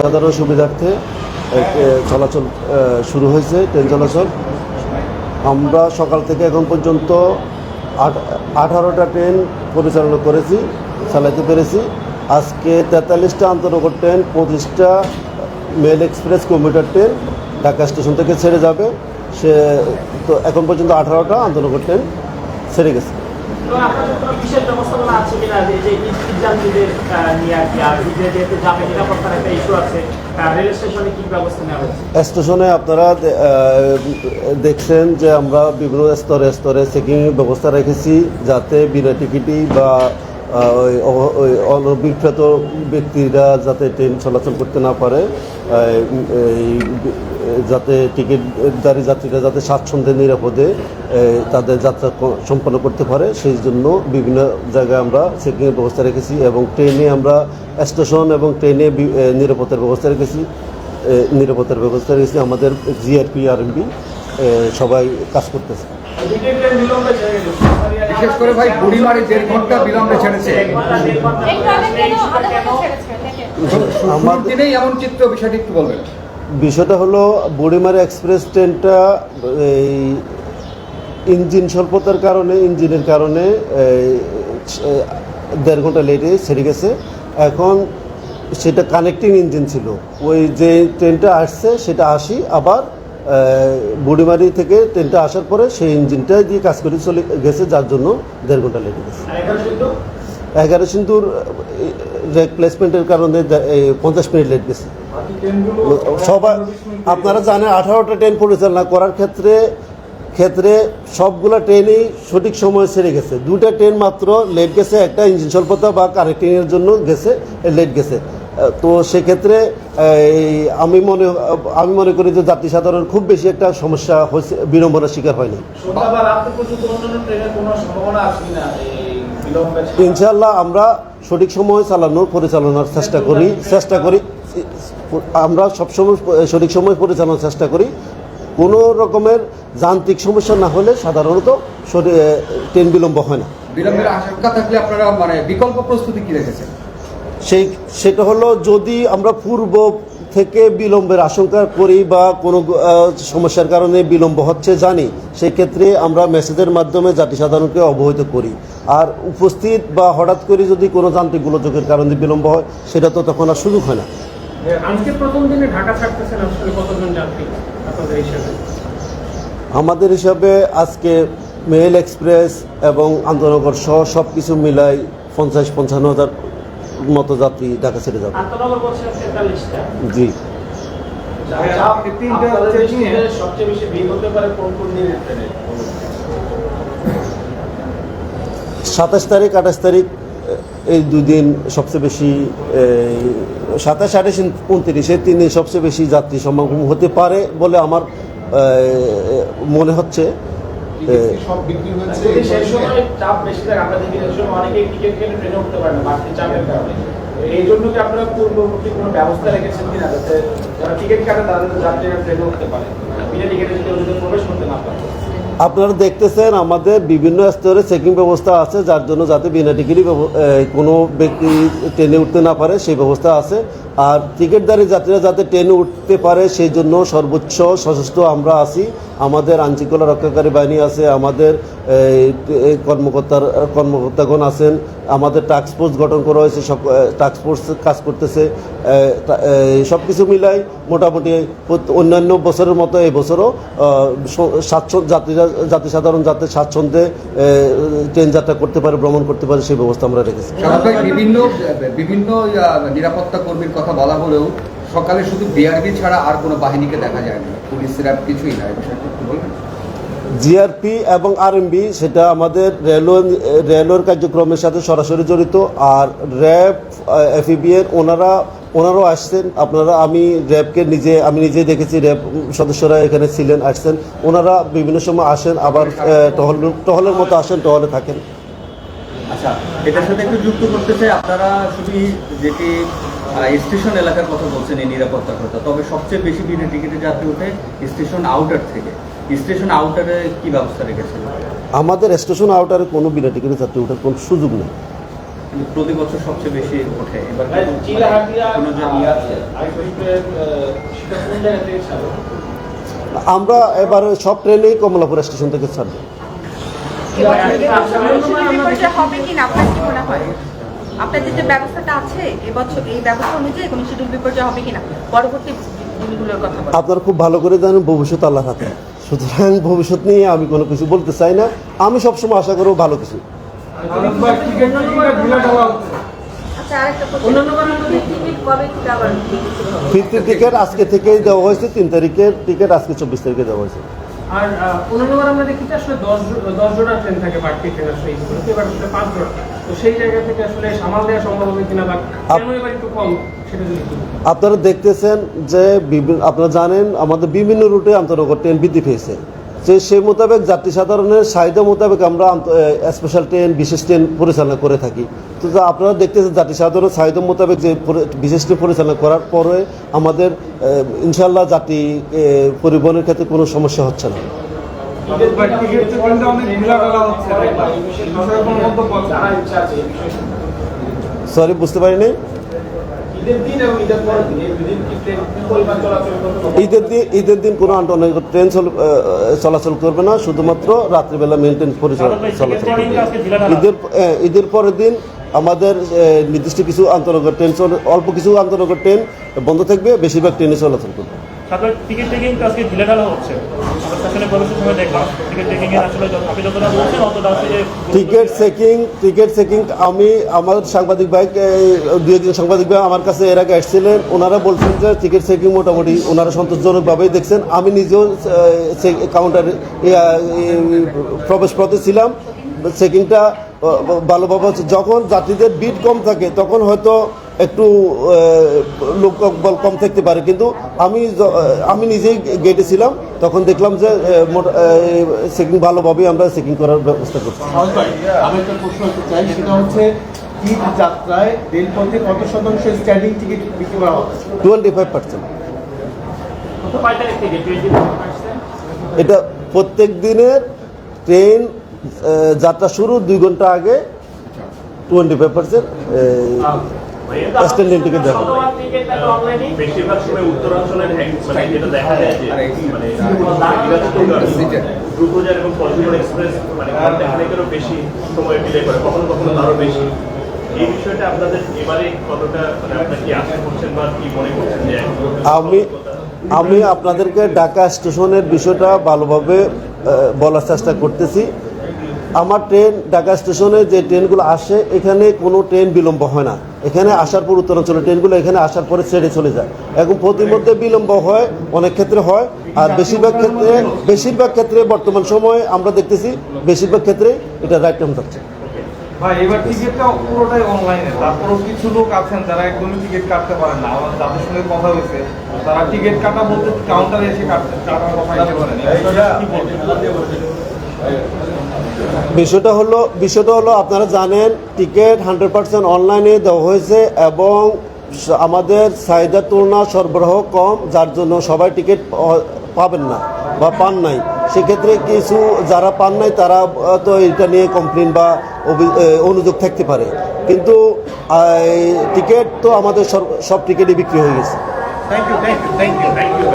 সাধারণ সুবিধার্থে চলাচল শুরু হয়েছে, ট্রেন চলাচল। আমরা সকাল থেকে এখন পর্যন্ত আঠারোটা ট্রেন পরিচালনা করেছি চালাতে পেরেছি। আজকে তেতাল্লিশটা আন্তনগর ট্রেন, পঁচিশটা mail express commuter train Dhaka station থেকে ছেড়ে যাবে। সে, তো এখন পর্যন্ত আঠারোটা আন্তনগর ট্রেন ছেড়ে গেছে। স্টেশনে আপনারা দেখছেন যে আমরা বিভিন্ন স্তরে স্তরে চেকিং ব্যবস্থা রেখেছি, যাতে বিনা টিকিটি বা ওই অনভিজ্ঞত ব্যক্তিরা যাতে ট্রেন চলাচল করতে না পারে যাতে টিকিটদারি যাত্রীরা যাতে স্বাচ্ছন্দ্যে, নিরাপদে তাদের যাত্রা সম্পন্ন করতে পারে, সেই জন্য বিভিন্ন জায়গায় আমরা চেকিংয়ের ব্যবস্থা রেখেছি এবং ট্রেনে আমরা স্টেশন এবং ট্রেনে নিরাপত্তার ব্যবস্থা রেখেছি। নিরাপত্তার ব্যবস্থা রেখেছি আমাদের জিআরপি, আরএমবি সবাই কাজ করতেছে। বিশেষ করে ভাই বুড়িমারি দেড় ঘণ্টা বিলম্বে ছেড়েছে। শুরুর দিনেই এমন চিত্র বিষয়টি একটু বলবেন। বিষয়টা হলো বুড়িমারি এক্সপ্রেস ট্রেনটা, এই, ইঞ্জিন স্বল্পতার কারণে, ইঞ্জিনের কারণে দেড় ঘণ্টা লেটে ছেড়ে গেছে। এখন সেটা কানেক্টিং ইঞ্জিন ছিল। ওই যে ট্রেনটা আসছে, সেটা আসি, আবার বুড়িমারি থেকে ট্রেনটা আসার পরে সেই ইঞ্জিনটা দিয়ে কাজ করে চলে গেছে যার জন্য দেড় ঘণ্টা লেগে গেছে এগারো সিন্ধুর? প্লেসমেন্টের কারণে পঞ্চাশ মিনিট লেট গেছে। সবাই আপনারা জানেন আঠারোটা ট্রেন পরিচালনা করার ক্ষেত্রে ক্ষেত্রে সবগুলা ট্রেনই সঠিক সময় ছেড়ে গেছে। দুটা ট্রেন মাত্র লেট গেছে একটা ইঞ্জিন স্বল্পতা বা কানেক্টিংয়ের জন্য গেছে লেট গেছে। তো সেক্ষেত্রে এই আমি মনে আমি মনে করি যে যাত্রী সাধারণ খুব বেশি একটা সমস্যা হয়েছে বিড়ম্বনার শিকার হয়নি ইনশাল্লাহ আমরা সঠিক সময় চালানোর পরিচালনার চেষ্টা করি চেষ্টা করি আমরা সবসময় সঠিক সময় পরিচালনার চেষ্টা করি। কোনো রকমের যান্ত্রিক সমস্যা না হলে সাধারণত ট্রেন বিলম্ব হয় না। বিলম্বের আশঙ্কা থাকলে আপনারা মানে বিকল্প প্রস্তুতি কি রেখেছেন? সেই সেটা হলো যদি আমরা পূর্ব থেকে বিলম্বের আশঙ্কা করি বা কোনো সমস্যার কারণে বিলম্ব হচ্ছে জানি সেই ক্ষেত্রে আমরা মেসেজের মাধ্যমে জাতি সাধারণকে অবহিত করি। আর উপস্থিত বা হঠাৎ করে যদি কোনো যান্ত্রিক গোলযোগের কারণে বিলম্ব হয় সেটা তো তখন আর সুযোগ হয় না। আজকে প্রথম দিনে ঢাকা ছাড়তেছেন আসলে কতজন যাত্রী আপনাদের হিসাবে? আমাদের হিসাবে আজকে মেল এক্সপ্রেস এবং আন্তনগর সহ সব কিছু মিলাই পঞ্চাশ পঞ্চান্ন হাজার মতো যাত্রী ঢাকা ছেড়ে যাবে। জি। আপনাদের দেশে সবচেয়ে বেশি ভিড় হতে পারে কোন কোন দিনের ট্রেনে সাতাশ তারিখ আঠাশ তারিখ এই দুই দিন সবচেয়ে বেশি সাতাশ আঠাশ উনত্রিশ এই তিন দিন সবচেয়ে বেশি যাত্রী সমাগম হতে পারে বলে আমার মনে হচ্ছে। সব বিক্রি হয়েছে সেই সময় চাপ বেশি থাকে আমরা দেখি সেই সময় অনেকেই টিকিট কেটে ট্রেনে উঠতে পারে না বাড়তি চাপের কারণে। এই জন্য কি আপনারা পূর্ববর্তী কোনো ব্যবস্থা রেখেছেন কিনা যাতে যারা টিকিট কাটে তাদের যাত্রীরা ট্রেনে উঠতে পারে? বিনা টিকিটে যদি প্রবেশ করতে না পারে। আপনারা দেখতেছেন আমাদের বিভিন্ন স্তরে চেকিং ব্যবস্থা আছে যার জন্য যাতে বিনা টিকিটই কোনো ব্যক্তি ট্রেনে উঠতে না পারে সেই ব্যবস্থা আছে। আর টিকিটদারি যাত্রীরা যাতে ট্রেনে উঠতে পারে সেই জন্য সর্বোচ্চ সশস্ত্র আমরা আছি। আমাদের আইনশৃঙ্খলা রক্ষাকারী বাহিনী আছে আমাদের এই, কর্মকর্তার কর্মকর্তাগণ আছেন আমাদের টাস্ক ফোর্স গঠন করা হয়েছে সব টাস্ক ফোর্স কাজ করতেছে সব কিছু মিলাই মোটামুটি অন্যান্য বছরের মতো এই বছরও স্বাচ্ছন্দ্য যাত্রীরা যাত্রী সাধারণ যাতে স্বাচ্ছন্দ্যে ট্রেন যাত্রা করতে পারে ভ্রমণ করতে পারে সেই ব্যবস্থা আমরা রেখেছি। বিভিন্ন বিভিন্ন নিরাপত্তা কর্মীর কথা বলা হলেও সকালে শুধু বিআরবি ছাড়া আর কোনো বাহিনীকে দেখা যায় না। পুলিশ র্যাব কিছুই না। এই বিষয়টা একটু বলবেন? জিআরপি এবং আরএমবি সেটা আমাদের রেলওয়ে রেলওয়ের কার্যক্রমের সাথে সরাসরি জড়িত। আর র্যাব এফইবি এর ওনারা ওনারাও আসছেন। আপনারা আমি র্যাবকে নিজে আমি নিজে দেখেছি র্যাব সদস্যরা এখানে ছিলেন আসছেন। ওনারা বিভিন্ন সময় আসেন আবার টহল টহলের মতো আসেন টহলে থাকেন। আচ্ছা এটার সাথে একটু যুক্ত করতে চাই। আপনারা শুধু যেটি স্টেশন এলাকার কথা বলছেন এই নিরাপত্তার কথা তবে সবচেয়ে বেশি বিনা টিকিটে যাত্রী ওঠে স্টেশন আউটার থেকে। স্টেশন আউটারে কি ব্যবস্থা রেখেছেন? আমাদের স্টেশন আউটারে কোনো বিনা টিকিটে যাত্রী ওঠার কোনো সুযোগ নেই। প্রতি বছর সবচেয়ে বেশি ওঠে। এবার যে ইয়ে আছে? আইফোনের সেটা কোন জায়গা থেকে ছাড়ো? আমরা এবার সব ট্রেনেই কমলাপুর স্টেশন থেকে ছাড়বো। হবে কিনা? আপনার কি মনে হয়? আপনাদের যে ব্যবস্থাটা আছে এবছর এই ব্যবস্থা অনুযায়ী কোনো শিডিউল বিপর্যয় হবে কিনা? পরবর্তী দিনগুলোর কথা বলেন। আপনারা খুব ভালো করে জানেন ভবিষ্যৎ আল্লাহর হাতে। সুতরাং ভবিষ্যৎ নিয়ে আমি কোনো কিছু বলতে চাই না। আমি সবসময় আশা করব ভালো কিছু। আচ্ছা ফিফটির টিকিট আজকে থেকেই দেওয়া হয়েছে তিন তারিখের টিকিট আজকে চব্বিশ তারিখে দেওয়া হয়েছে। আর পনেরো আমরা দেখি যে আসলে দশ দশ জোড়া ট্রেন থাকে বাড়তি ট্রেন আসলে এবার আসলে পাঁচ জোড়া তো সেই জায়গা থেকে আসলে সামাল দেওয়া সম্ভব হবে কিনা বা এবার একটু কম আপনারা দেখতেছেন যে আপনারা জানেন আমাদের বিভিন্ন রুটে আন্তনগর ট্রেন বৃদ্ধি পেয়েছে। যে সেই মোতাবেক যাত্রী সাধারণের চাহিদা মোতাবেক আমরা স্পেশাল ট্রেন বিশেষ ট্রেন পরিচালনা করে থাকি। তো যা আপনারা দেখতেছেন যাত্রী সাধারণের চাহিদা মোতাবেক যে বিশেষ ট্রেন পরিচালনা করার পরে আমাদের ইনশাল্লাহ যাত্রী আহ, পরিবহনের ক্ষেত্রে কোনো সমস্যা হচ্ছে না। সরি বুঝতে পারিনি? ঈদের দিন ঈদের দিন কোনো আন্তনগর ট্রেন চল- চলাচল করবে না শুধুমাত্র রাত্রিবেলা মেনটেন পরিচালনা চলাচল করবে। ঈদের ঈদের পরের দিন আমাদের নির্দিষ্ট কিছু আন্তনগর ট্রেন চল- অল্প কিছু আন্তনগর ট্রেন বন্ধ থাকবে বেশিরভাগ ট্রেনে চলাচল করবে। তারপরে টিকিট টেকিং তো আজকে ঢিলে ঢালা হচ্ছে। চেকিং চেকিং আমি, আমার সাংবাদিক আমার কাছে ওনারা বলছেন যে টিকিট চেকিং মোটামুটি ওনারা সন্তোষজনকভাবেই দেখছেন। আমি নিজেও কাউন্টারে প্রবেশ পথে ছিলাম। চেকিংটা ভালোভাবে যখন যাত্রীদের বিট কম থাকে, তখন হয়তো একটু লোক বল কম থাকতে পারে। কিন্তু আমি আমি নিজেই গেটে ছিলাম তখন দেখলাম যে চেকিং ভালোভাবেই আমরা চেকিং করার ব্যবস্থা করছি। আমি একটা প্রশ্ন চাই সেটা হচ্ছে ঈদ যাত্রায় রেলপথে কত শতাংশ স্ট্যান্ডিং টিকিট বিক্রি করা হবে? টোয়েন্টি ফাইভ পার্সেন্ট এটা প্রত্যেক দিনের ট্রেন যাত্রা শুরু দুই ঘণ্টা আগে twenty five percent Standing ticket দেওয়া বেশিরভাগ সময় উত্তরাঞ্চলের মানে যেটা দেখা যায় যে মানে দ্রুতযান এবং পলিটিক্যাল এক্সপ্রেস মানে ঘণ্টা বেশি সময় ডিলে করে কখনো কখনো তারও বেশি। এই বিষয়টা আপনাদের এবারে কতটা মানে আপনারা কি আশা করছেন বা কি মনে করছেন যে আমি আমি আপনাদেরকে ঢাকা স্টেশনের বিষয়টা ভালোভাবে বলার চেষ্টা করতেছি। আমার ট্রেন ঢাকা স্টেশনে যে ট্রেনগুলো আসে এখানে কোনো ট্রেন বিলম্ব হয় না। এখানে আসার পর উত্তরাঞ্চলের ট্রেনগুলো এখানে আসার পরে ছেড়ে চলে যায়। এখন প্রতিমধ্যে বিলম্ব হয় অনেক ক্ষেত্রে হয়। আর বেশিরভাগ ক্ষেত্রে বেশিরভাগ ক্ষেত্রে বর্তমান সময়ে আমরা দেখতেছি বেশিরভাগ ক্ষেত্রে এটা রাইট টাইম থাকছে ভাই এবার টিকিটটা পুরোটাই অনলাইনে তারপরও কিছু লোক আছেন যারা একদমই টিকিট কাটতে পারেন না। আমার যাদের সঙ্গে কথা হয়েছে। তারা টিকিট কাটা বলতে কাউন্টারে এসে কাটতে কাটার কথা বলেন বিষয়টা হলো বিষয়টা হলো আপনারা জানেন, টিকিট হান্ড্রেড পার্সেন্ট অনলাইনে দেওয়া হয়েছে এবং আমাদের চাহিদার তুলনা সরবরাহ কম, যার জন্য সবাই টিকিট পাবেন না বা পান নাই। সেক্ষেত্রে কিছু যারা পান নাই, তারা তো এটা নিয়ে কমপ্লেন বা অনুযোগ থাকতে পারে। কিন্তু টিকিট তো আমাদের সব- সব টিকিটই বিক্রি হয়ে গেছে। Thank you thank you thank you